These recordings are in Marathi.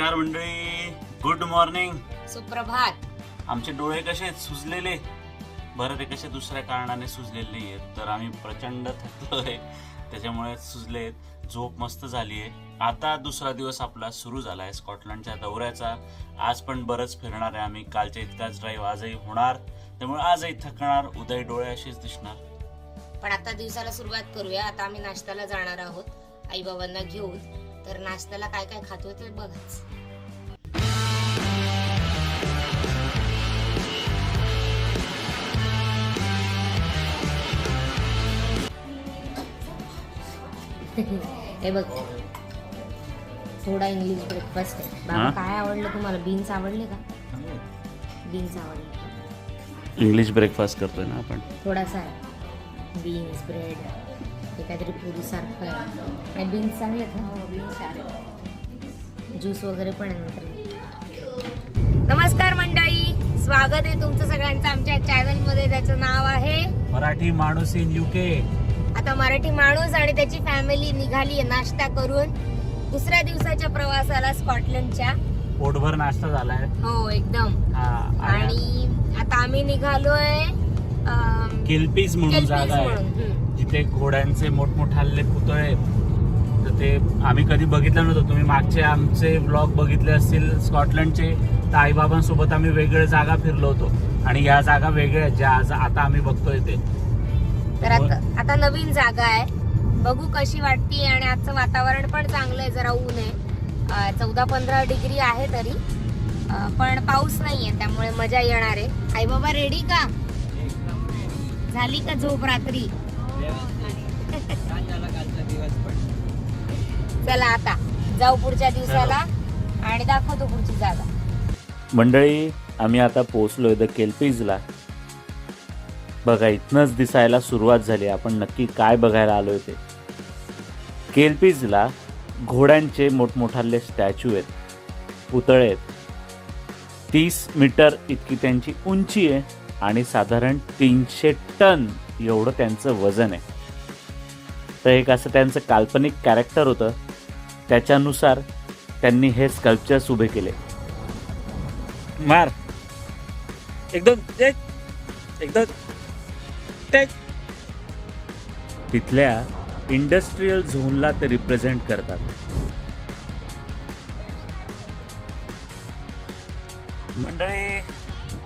नमस्कार मंडळी. गुड मॉर्निंग सुप्रभात. आमचे डोळे कसे आहेत? सुजलेले? बरं ते कसे दुसऱ्या कारणाने सुजलेले नाही आहेत तर आम्ही प्रचंड थकलोय त्याच्यामुळे सुजले आहेत. झोप मस्त झाली आहे. आता दुसरा दिवस आपला सुरू झाला आहे स्कॉटलंडच्या दौऱ्याचा. आज पण बरंच फिरणार आहे आम्ही. कालच्या इतकाच ड्राईव्ह आजही होणार. त्यामुळे आजही थकणार. उदय डोळे असेच दिसणार. पण आता दिवसाला सुरुवात करूया. आता आम्ही नाश्त्याला जाणार आहोत. आई बाबांना घेऊन. तर नाश्त्याला काय काय खातोय ते बघाच हे बघ. थोडा इंग्लिश ब्रेकफास्ट आहे. बाबा हा? काय आवडलं तुम्हाला? बीन्स आवडले का? बीन्स आवडले. इंग्लिश ब्रेकफास्ट करतोय ना आपण. थोडासा आहे. बीन्स ब्रेड हे काहीतरी पुरीसारखं आहे. आणि बीन्स चांगले आहेत ना? ज्यूस वगैरे पण आहे नंतर. नमस्कार मंडळी. स्वागत आहे तुमचं सगळ्यांचं. आमच्या चॅनलमध्ये त्याचं नाव आहे मराठी माणूस इन युके आता मराठी माणूस आणि त्याची फॅमिली निघाली नाश्ता करून. दुसऱ्या दिवसाच्या प्रवासाला स्कॉटलंडच्या. पोटभर नाश्ता झालाय. हो एकदम. आणि आता आम्ही निघालोय अम, किल्पीस म्हणून जागा आहे. जिथे घोड्यांचे मोठमोठाले पुतळे. तर ते आम्ही कधी बघितलं नव्हतं. तुम्ही मागचे आमचे ब्लॉग बघितले असतील स्कॉटलंडचे तर आईबाबांसोबत आम्ही वेगळे जागा फिरलो होतो. आणि या जागा वेगळ्या ज्या आज आता आम्ही बघतोय ते. तर आता आता नवीन जागा आहे. बघू कशी वाटते आणि आजचं वातावरण पण चांगलं आहे जरा ऊन आहे. चौदा पंधरा डिग्री आहे तरी. पण पाऊस नाहीये त्यामुळे मजा येणार आहे. आई बाबा रेडी का? झाली का झोप रात्री? चला आता जाऊ पुढच्या दिवसाला आणि दाखवतो पुढची जागा. मंडळी आम्ही आता पोहोचलोय द केलपीजला बघा इथनच दिसायला सुरुवात झाली. आपण नक्की काय बघायला आलोय ते. केलपीजला घोड्यांचे मोठमोठाले स्टॅच्यू आहेत. पुतळे आहेत. तीस मीटर इतकी त्यांची उंची आहे आणि साधारण तीनशे टन एवढं त्यांचं वजन आहे. तर एक असं त्यांचं काल्पनिक कॅरेक्टर होतं. त्याच्यानुसार त्यांनी हे स्कल्पचर्स उभे केले. मार. एकदम एकदम. टेक तिथल्या इंडस्ट्रीयल झोनला ते रिप्रेझेंट करतात. मंडळी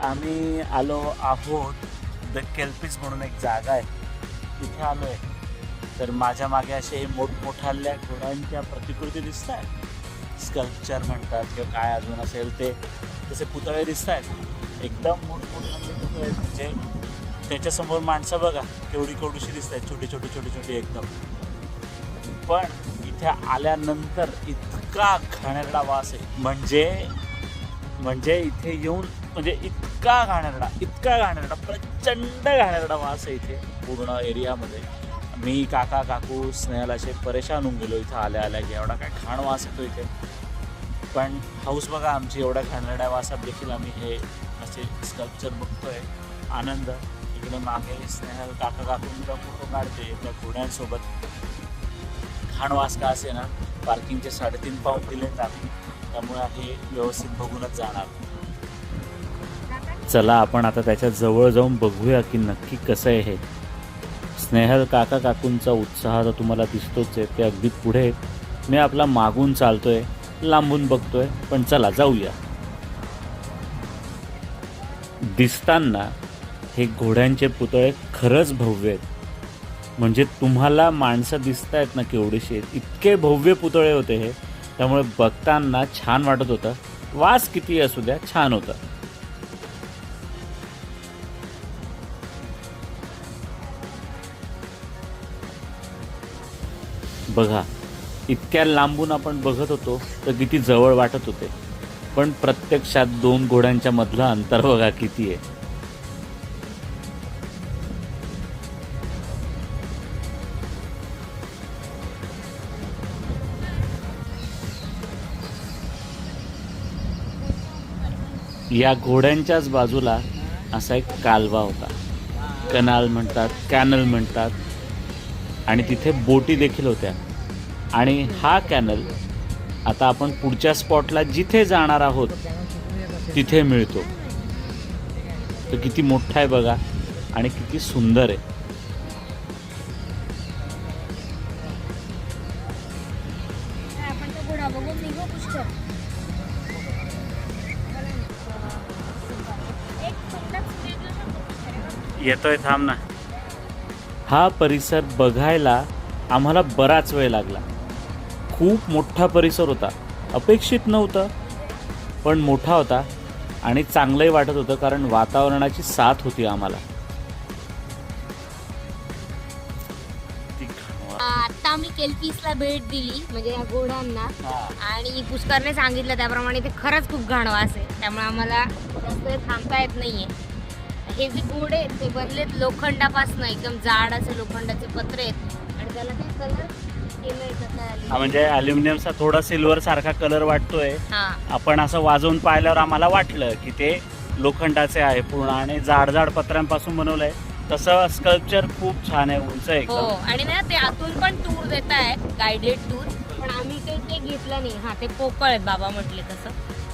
आम्ही आलो आहोत द केल्पिस म्हणून एक जागा आहे. तिथे आलो आहे तर माझ्या मागे असे मोठमोठाल्या घोड्यांच्या प्रतिकृती दिसत आहेत स्कल्पचर म्हणतात किंवा काय अजून असेल ते. तसे पुतळे दिसत आहेत एकदम मोठमोठाले पुतळे आहेत म्हणजे त्याच्यासमोर माणसं बघा केवढी केवढीशी दिसत आहेत छोटी छोटी छोटी छोटी एकदम. पण इथे आल्यानंतर इतका घाणेरडा वास आहे. म्हणजे म्हणजे इथे येऊन म्हणजे इतका घाणेरडा इतका घाणेरडा प्रचंड घाणेरडा वास आहे इथे पूर्ण एरियामध्ये. मी काका काकू स्नेहल असे परेशान होऊन गेलो इथं आल्या आल्या की एवढा काय घाण वास येतो इथे. पण हाऊस बघा आमची एवढ्या घाणेरड्या वासात देखील आम्ही हे असे स्कल्पचर बघतोय. आनंद. इकडे मागे स्नेहल काका काकूंचा फोटो काढते. त्या घोड्यांसोबत घाण वास का असे ना पार्किंगचे साडेतीन पाऊंड दिले आम्ही. त्यामुळे हे व्यवस्थित बघूनच जाणार. चला आपण आता त्याच्याजवळ जाऊन बघूया की नक्की कसं आहे हे. स्नेहल काका काकूंचा उत्साह तर तुम्हाला दिसतोच आहे ते अगदी पुढे आहेत. मी आपला मागून चालतोय लांबून बघतोय पण चला जाऊया. दिसताना हे घोड्यांचे पुतळे खरंच भव्य आहेत. म्हणजे तुम्हाला माणसं दिसत आहेत ना केवढीशी आहेत इतके भव्य पुतळे होते हे. त्यामुळे बघताना छान वाटत होतं. वास किती असू द्या छान होतं. बघा इतक्या लांबून आपण बघत होतो तर किती जवळ वाटत होते. पण प्रत्यक्षात दोन घोड्यांच्या मधलं अंतर बघा किती आहे. या घोड्यांच्याच बाजूला असा एक कालवा होता. कनाल म्हणतात कॅनल म्हणतात. आणि तिथे बोटी देखील होत्या. आणि हा कॅनल आता आपण पुढच्या स्पॉटला जिथे जाणार आहोत तिथे मिळतो. तर किती मोठा आहे बघा आणि किती सुंदर आहे. आपण तो घोडा बघून निघू पुष्कर येतोय थांब ना. हा परिसर बघायला आम्हाला बराच वेळ लागला. खूप मोठा परिसर होता. अपेक्षित नव्हतं पण मोठा होता आणि चांगलंही वाटत होतं कारण वातावरणाची साथ होती आम्हाला. आता आम्ही केलपीसला भेट दिली म्हणजे या घोड्यांना. हा. आणि पुष्करने सांगितलं त्याप्रमाणे ते खरंच खूप घाण वास आहे. त्यामुळे आम्हाला जास्त वेळ थांबता येत नाहीये. हे जे घोडे आहेत ते बनलेत लोखंडापासून. एकदम जाड असे लोखंडाचे पत्रे आहेत. आणि त्याला काय कलर? हा म्हणजे अल्युमिनियमचा थोडा सिल्वर सारखा कलर वाटतोय. आपण असं वाजवून पाहिल्यावर आम्हाला वाटलं की ते लोखंडाचे आहे पूर्ण. आणि जाड जाड पत्र्यांपासून बनवलंय. तसं स्कल्पचर खूप छान आहे उंच आहे हो आणि ना ते आतून पण टूर देत आहे टूर पण आम्ही काही ते घेतलं नाही. हा ते पोकळ आहेत बाबा म्हटले तसं.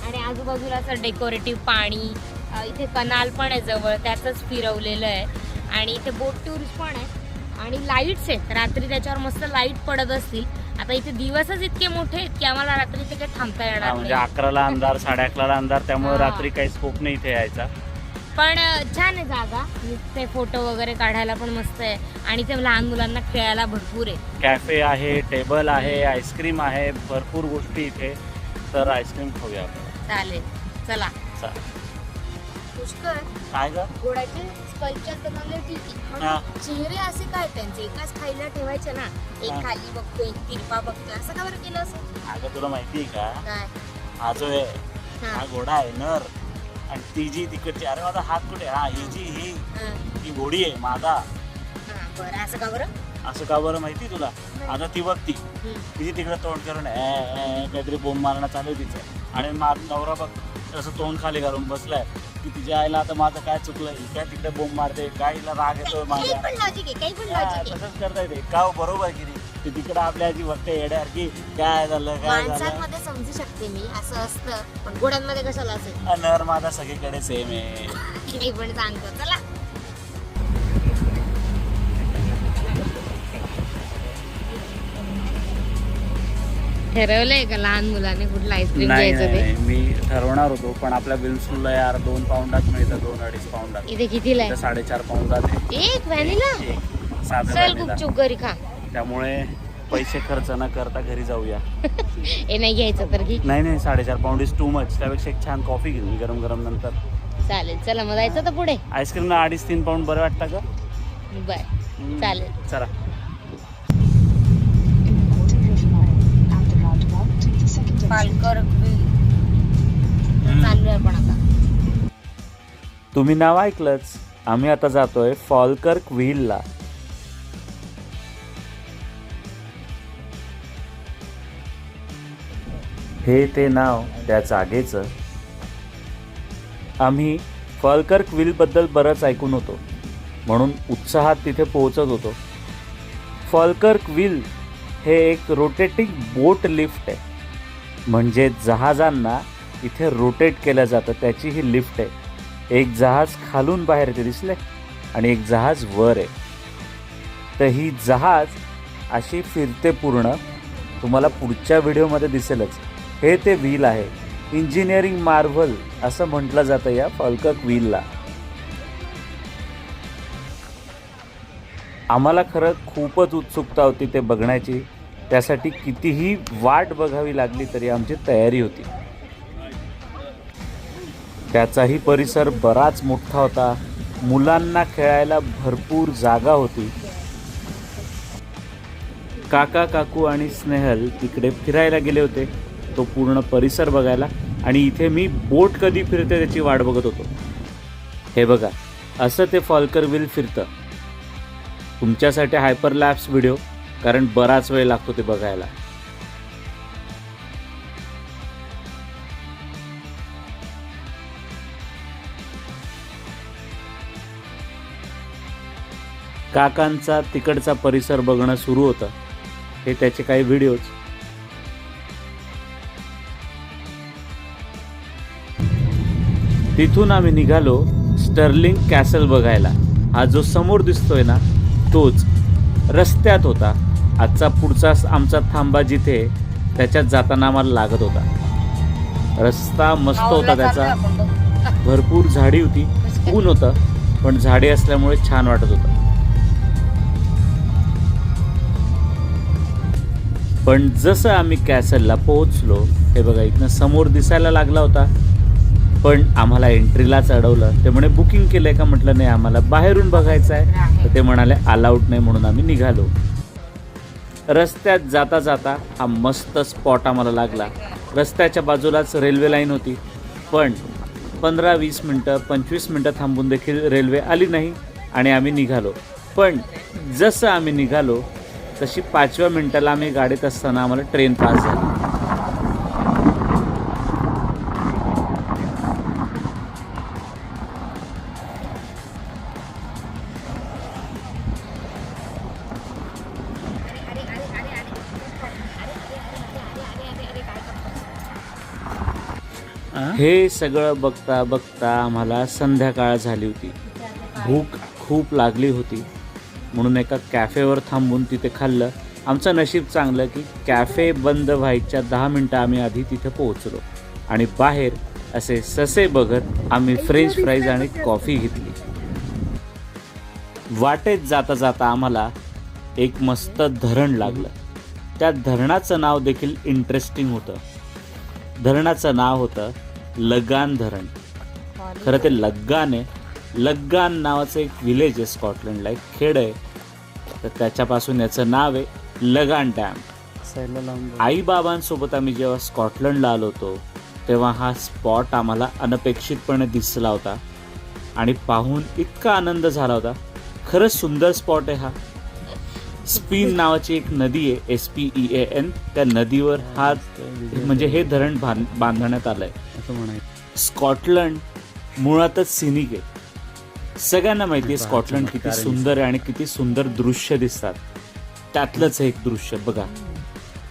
आणि आजूबाजूला असं डेकोरेटिव्ह पाणी इथे कनाल पण आहे जवळ त्यातच फिरवलेलं आहे. आणि इथे बोट टूर्स पण आहे. आणि लाईट्स आहेत. रात्री त्याच्यावर मस्त लाइट पडत असतील. आता इथे दिवसच इतके मोठे आहेत की आम्हाला रात्री इथे काही थांबता येणार म्हणजे नाही. अकराला अंधार साडे अकराला अंधार त्यामुळे हा. रात्री काही स्कोप नाही इथे यायचा. पण अं, छान आहे जागा. ते फोटो वगैरे काढायला पण मस्त आहे. आणि ते लहान मुलांना खेळायला भरपूर आहे. कॅफे आहे टेबल आहे आईस्क्रीम आहे. भरपूर गोष्टी इथे. तर आईस्क्रीम खाऊया आपण. चालेल. चला. चा- पुष्कर काय ग? घोड्याचे स्कल्पचर बनवले ठीक आहे हा. पण चेहरे असे काय त्यांचे? एकाच खायला ठेवायचे ना. एक हा. खाली बघतोय एक तिरपा बघतोय असं का बरं केलं असं? अगं तुला माहिती आहे का? काय? हा जो आहे हा. हा घोडा आहे नर. आणि ती जी तिकडची अरे माझा हात कुठे? हा ही जी ही. हा. ही घोडी आहे मादा हा, बरं. असं का बरं? असं का बरं माहिती तुला? आता ती बघ ती. हम्म. तिची तिकडे तोंड करून काहीतरी बोंब मारणं चालू आहे तिचं. आणि मा नवरा बघ असं तोंड खाली घालून बसलाय. की तिच्या आईला आता माझं काय चुकलं ही काय तिकडे बोंब मारते काय हिला राग काही माझ्या. पण लॉजिक आहे काही पण हा, लॉजिक आहे. तसंच करता येते का हो, बरोबर आहे की नाही? ती तिकडे आपल्या आजी बघते येड्यासारखी काय झालं काय झालं? माणसांमध्ये समजू शकते मी असं असतं. पण घोड्यांमध्ये कशाला असेल? हा, नर माझा सगळीकडे सेम आहे. काही पण सांगतो चला. ठरवलंय का लहान मुलाने कुठलं आईस्क्रीम नाही घ्यायचं ते? नाही, मी ठरवणार होतो पण आपल्या विल्सनला यार दोन पाऊंडात मिळतं दोन अडीच पाऊंडात. इथे कितीला इथं आहे साडेचार पाऊंडात आहे. एक व्हॅनिला एक साधं चल vanilla. गुपचूप घरी खा. त्यामुळे पैसे खर्च न करता घरी जाऊया. हे नाही घ्यायचं तर घे. नाही नाही साडेचार पाऊंड इज टू मच त्यापेक्षा एक छान कॉफी घेऊन गरम गरम नंतर. चालेल चला मग जायचं तर पुढे. आईस्क्रीमला अडीच तीन पाऊंड बरं वाटतं का? बर हम्म. चालेल चला. पालकर आता. तुम्ही नाव ऐकलंच. आम्ही आता जातोय फॉलकर्क व्हीलला हे ते नाव त्या जागेचं. आम्ही फॉलकर्क व्हीलबद्दल बरंच ऐकून होतो. म्हणून उत्साहात तिथे पोहोचत होतो. फॉलकर्क व्हील हे एक रोटेटिंग बोट लिफ्ट आहे. म्हणजे जहाजांना इथे रोटेट केलं जातं त्याची ही लिफ्ट आहे. एक जहाज खालून बाहेर येते दिसले आणि एक जहाज वर आहे. तर ही जहाज अशी फिरते पूर्ण तुम्हाला पुढच्या व्हिडिओमध्ये दिसेलच. हे ते व्हील आहे. इंजिनिअरिंग मार्व्हल असं म्हटलं जातं या फॉल्कक व्हीलला आम्हाला खरं खूपच उत्सुकता होती ते बघण्याची. त्यासाठी कितीही वाट बघावी लागली तरी आमची तयारी होती. त्याचाही परिसर बराच मोठा होता. मुलांना खेळायला भरपूर जागा होती. काका काकू आणि स्नेहल तिकडे फिरायला गेले होते. तो पूर्ण परिसर बघायला आणि इथे मी बोट कधी फिरते त्याची वाट बघत होतो. हे बघा असं ते फॉल्कर व्हील फिरतं. तुमच्यासाठी हायपर लॅप्स व्हिडिओ कारण बराच वेळ लागतो ते बघायला. काकांचा तिकडचा परिसर बघणं सुरू होतं. हे त्याचे काही व्हिडिओज तिथून आम्ही निघालो स्टर्लिंग कॅसल बघायला. हा जो समोर दिसतोय ना तोच रस्त्यात होता. आजचा पुढचा आमचा थांबा जिथे त्याच्यात जाताना आम्हाला लागत होता. रस्ता मस्त होता त्याचा. भरपूर झाडी होती. ऊन होतं पण झाडे असल्यामुळे छान वाटत होतं. पण जसं आम्ही कॅसलला पोहोचलो हे बघा इथनं समोर दिसायला लागला होता. पण आम्हाला एंट्रीलाच अडवलं. ते म्हणे बुकिंग केलंय का? म्हटलं नाही आम्हाला बाहेरून बघायचं आहे. तर ते म्हणाले अलाउड नाही म्हणून आम्ही निघालो. रस्त्यात जाता जाता हा मस्त स्पॉट आम्हाला लागला. रस्त्याच्या बाजूलाच रेल्वे लाईन होती. पण पंधरा वीस मिनटं पंचवीस मिनटं थांबून देखील रेल्वे आली नाही आणि आम्ही निघालो. पण जसं आम्ही निघालो तशी पाचव्या मिनटाला आम्ही गाडीत असताना आम्हाला ट्रेन पास झाली. हे? सगळं बघता बघता आम्हाला संध्याकाळ झाली होती. भूक खूप लागली होती. म्हणून एका कॅफेवर थांबून तिथे खाल्लं. आमचं नशीब चांगलं की कॅफे बंद व्हायच्या दहा मिनटं आम्ही आधी तिथे पोहोचलो. आणि बाहेर असे ससे बघत आम्ही फ्रेंच फ्राईज आणि कॉफी घेतली. वाटेत जाता जाता आम्हाला एक मस्त धरण लागलं. त्या धरणाचं नाव देखील इंटरेस्टिंग होतं. धरणाचं नाव होतं लगान धरण. खरं ते लग्गान आहे. लग्गान नावाचं एक विलेज आहे स्कॉटलंडला एक खेड आहे. तर त्याच्यापासून याचं नाव आहे लगान डॅम. आईबाबांसोबत आम्ही जेव्हा स्कॉटलंडला आलो होतो तेव्हा हा स्पॉट आम्हाला अनपेक्षितपणे दिसला होता. आणि पाहून इतका आनंद झाला होता. खरंच सुंदर स्पॉट आहे हा. स्पिन नावाची एक नदी आहे S P E A N त्या नदीवर हा म्हणजे हे धरण बांध बांधण्यात आलंय. असं म्हणायचं. स्कॉटलंड मुळातच सिनिक आहे. सगळ्यांना माहिती आहे स्कॉटलंड किती सुंदर आहे आणि किती सुंदर दृश्य दिसतात. त्यातलंच एक दृश्य बघा.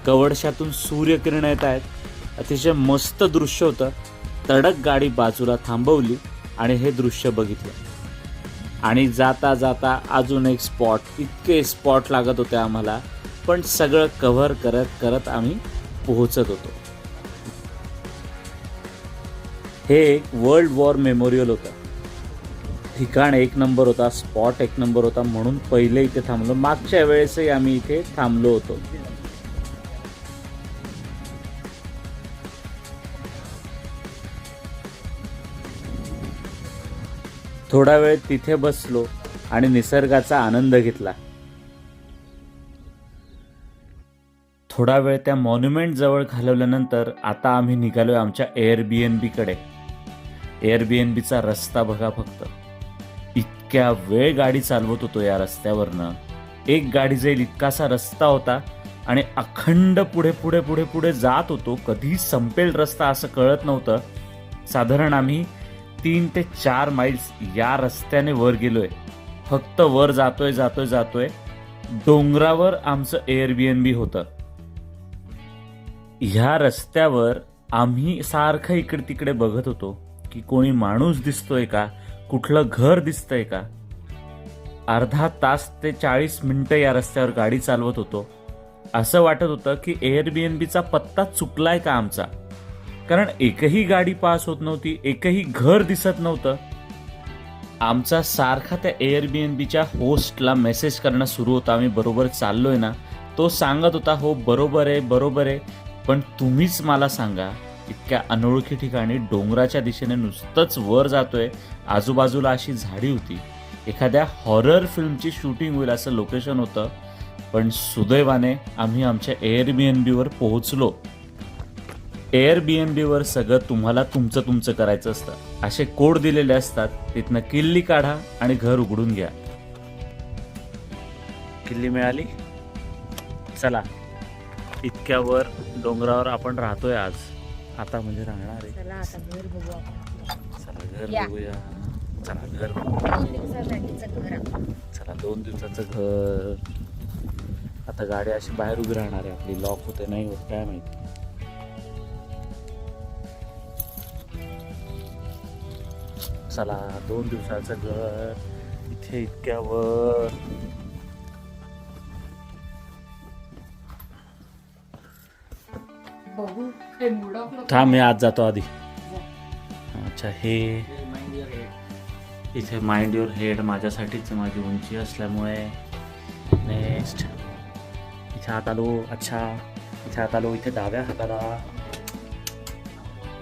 कवडशातून सूर्यकिरण येत आहेत. अतिशय मस्त दृश्य होतं. तडक गाडी बाजूला थांबवली आणि हे दृश्य बघितलं. आणि जाता जाता अजून एक स्पॉट इतके स्पॉट लागत होते आम्हाला. पण सगळं कव्हर करत करत आम्ही पोहोचत होतो. हे एक वर्ल्ड वॉर मेमोरियल होतं. ठिकाण एक नंबर होता स्पॉट एक नंबर होता म्हणून पहिले इथे थांबलो. मागच्या वेळेसही आम्ही इथे थांबलो होतो. थोडा वेळ तिथे बसलो आणि निसर्गाचा आनंद घेतला. थोडा वेळ त्या मॉन्युमेंट जवळ घालवल्यानंतर आता आम्ही निघालोय आमच्या एअर बी एन बीकडे एअर रस्ता बघा फक्त. इतक्या वेळ गाडी चालवत होतो या रस्त्यावरनं. एक गाडी जाईल इतकासा रस्ता होता आणि अखंड पुढे पुढे पुढे पुढे जात होतो. कधी संपेल रस्ता असं कळत नव्हतं. साधारण आम्ही तीन ते चार माइल्स या रस्त्याने वर गेलोय. फक्त वर जातोय जातोय जातोय. डोंगरावर आमचं एअर होतं. ह्या रस्त्यावर आम्ही सारखं इकडे तिकडे बघत होतो. की कोणी माणूस दिसतोय का? कुठलं घर दिसतंय का? अर्धा तास ते चाळीस मिनटं या रस्त्यावर गाडी चालवत होतो. असं वाटत होतं की एअरबीएनबीचा पत्ता चुकलाय का आमचा? कारण एकही गाडी पास होत नव्हती एकही घर दिसत नव्हतं. आमचा सारखा त्या एअरबीएनबीच्या होस्टला मेसेज करणं सुरू होता. आम्ही बरोबर चाललोय ना? तो सांगत होता हो बरोबर आहे बरोबर आहे. पण तुम्हीच मला सांगा. इतक्या अनोळखी ठिकाणी डोंगराच्या दिशेने नुसतंच वर जातोय आजूबाजूला अशी झाडी होती. एखाद्या हॉरर फिल्मची शूटिंग होईल असं लोकेशन होतं पण सुदैवाने आम्ही आमच्या एअर बी एन बीवर पोहोचलो. एअर बी एन बीवर सगळं तुम्हाला तुमचं तुमचं करायचं असतं. असे कोड दिलेले असतात तिथनं किल्ली काढा आणि घर उघडून घ्या. किल्ली मिळाली? चला. इतक्यावर डोंगरावर आपण राहतोय आज. आता म्हणजे राहणार आहे. चला आता घर बघू आपण. चला घर या. बघूया. चला घर बघू. दोन दिवसासाठीचं घर आपण. चला दोन दिवसाचं घर. आता गाडी अशी बाहेर उभी राहणार आहे आपली. लॉक होते नाही होत काय माहिती. चला दोन दिवसाचं घर. इथे इतक्यावर. थांब मी आज जातो आधी अच्छा हे। इथे माइंड युअर हेड माझ्यासाठीच माझी उंची असल्यामुळे. नेक्स्ट इथे हात आलो अच्छा. इथे हात आलो इथे डाव्या हाताला.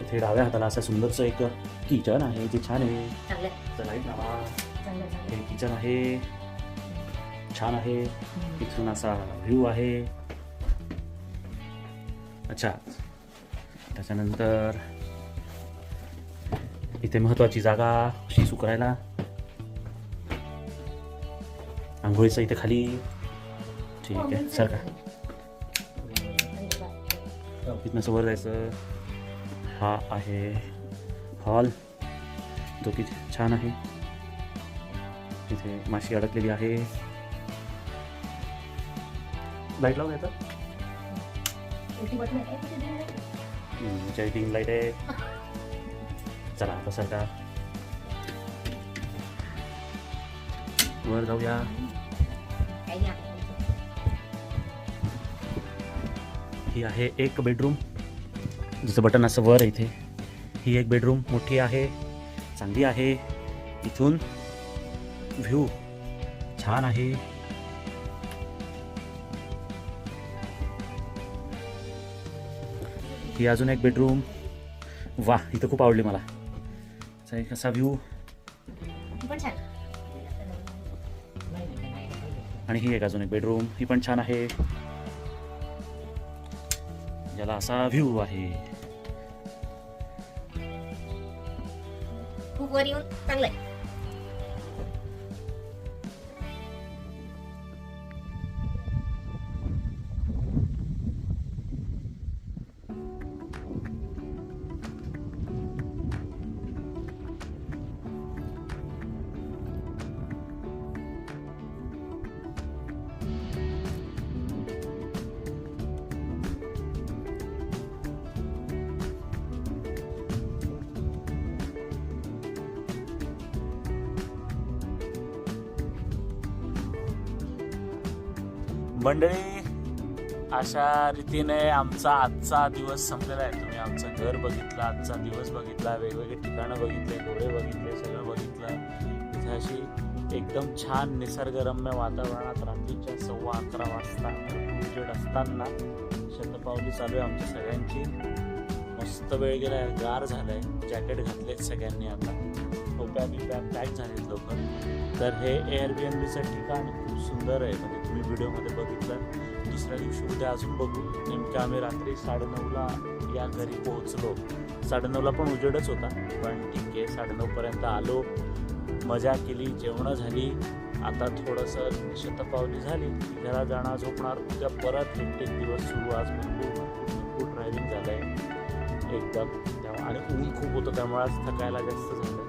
इथे डाव्या हाताला असं सुंदरचं एक किचन आहे जे छान आहे. हे किचन आहे. छान आहे. इथून असा व्ह्यू आहे. अच्छा. त्याच्यानंतर इथे महत्वाची जागा अशी सुकरायला. आंघोळीचं इथे खाली. ठीक आहे सर का? इथनं वर जायचं. हा आहे हॉल. जो की छान आहे. इथे माशी अडकलेली आहे. लाइट लावून येतं तीन लाइट आहे चला आता सरका वर जाऊया ही आहे एक बेडरूम जिचं बटन असं वर आहे इथे ही एक बेडरूम मोठी आहे चांगली आहे इथून व्ह्यू छान आहे ही अजून एक बेडरूम वा इथं खूप आवडली मला. एक असा व्ह्यू आणि ही एक अजून एक बेडरूम ही पण छान आहे. याला असा व्ह्यू आहे. खूप वर येऊन चांगलंय. मंडळी अशा रीतीने आमचा आजचा दिवस संपलेला आहे. तुम्ही आमचं घर बघितलं आजचा दिवस बघितला वेगवेगळे ठिकाणं बघितले डोळे बघितले सगळं बघितलं. तिथे अशी एकदम छान निसर्गरम्य वातावरणात रात्रीच्या सव्वा अकरा वाजता उजेड असताना शतपावली चालू आहे आमच्या सगळ्यांची. मस्त वेळ गेला आहे गार झालाय जॅकेट घातले सगळ्यांनी आता. टोप्या बिप्या पॅक झालेत लोक तर हे एअरबीएनबीचं बीचं ठिकाण खूप सुंदर आहे. म्हणजे तुम्ही व्हिडिओमध्ये बघितलं. दुसऱ्या दिवशी उद्या अजून बघू. नेमकं आम्ही रात्री साडेनऊला या घरी पोहोचलो. साडेनऊला पण उजेडच होता पण ठीक आहे साडेनऊपर्यंत आलो. मजा केली जेवणं झाली. आता थोडंसं शतपावली झाली. घरा जाणार झोपणार. उद्या परत एक दिवस सुरू. आज भरपूर भरपूर भरपूर ड्रायव्हिंग झालं आहे एकदम. तेव्हा आणि ऊन खूप होतं त्यामुळे आज थकायला जास्त झालं.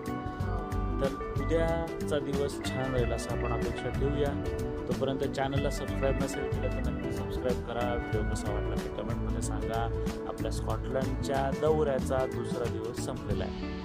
तर उद्याचा दिवस छान राहील असं आपण अपेक्षा ठेवूया. तोपर्यंत चॅनलला सबस्क्राईब नसेल केलं तर नक्की सबस्क्राईब करा. व्हिडिओ कसा वाटला ते कमेंटमध्ये सांगा. आपल्या स्कॉटलंडच्या दौऱ्याचा दुसरा दिवस संपलेला आहे.